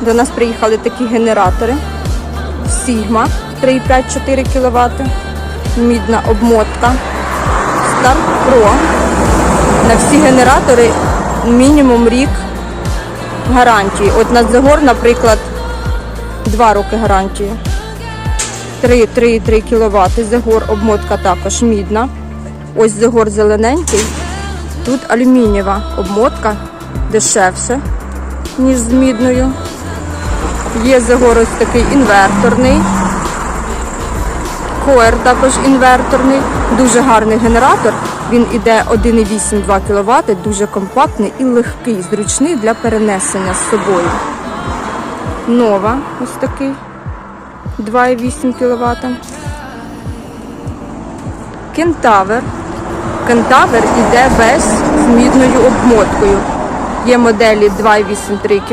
До нас приїхали такі генератори. Sigma 3,5-4 кВт. Мідна обмотка. Star Pro. На всі генератори мінімум рік гарантії. От на Загор, наприклад, 2 роки гарантії. 3,3 кВт. Загор обмотка також мідна. Ось Загор зелененький. Тут алюмінієва обмотка дешевше, ніж з мідною. Є Загор такий інверторний. Коер також інверторний, дуже гарний генератор. Він іде 1,8-2 кВт, дуже компактний і легкий, зручний для перенесення з собою. Нова ось такий 2,8 кВт. Кентавер. Кентавер іде весь з мідною обмоткою. Є моделі 2,8-3